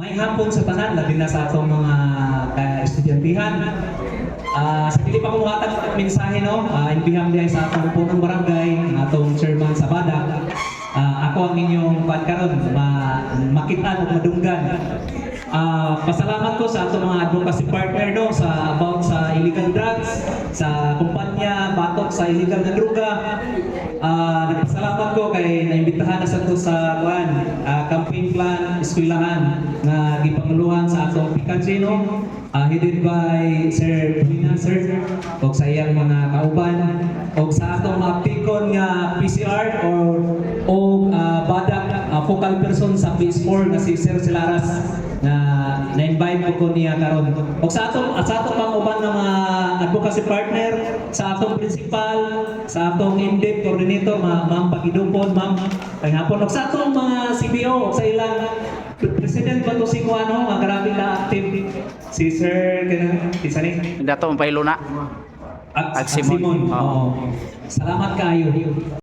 May hapon sa tanan, labi na sa atong mga ka-estudyantihan. Ah, sa dili pa ko muhatag mensahe no, uh, inbiham diay sa atong punong barangay, ang atong chairman sa Bada. Ah, ako ang inyong pagkaron ma makitan ug madunggan. Ah, pasalamat ko sa atong mga advocacy partner no sa about sa illegal drugs, sa kumpanya batok sa illegal na droga. Ah, nagpasalamat ko kay naimbitahan na sa to sa kuan, ah, campaign plan eskwelahan nga gipanguluhan sa atong Picacino, ah, headed by Sir Pina Sir o sa iyang mga kauban o sa atong mga pikon nga PCR or o ah, badak ah, focal person sa PS4 nga si Sir Silaras na na-invite ko niya karon. O sa atong sa atong mga uban nga mga advocacy partner, sa atong principal, sa atong in-depth coordinator, ma ma'am Pagidupon, ma'am kay hapon. O sa atong mga CBO, sa ilang President ba to si Kuano, nga grabe na active si Sir kana isa ni Dato ang pailo na. Ag-. Agsimon. Oo. Salamat kayo.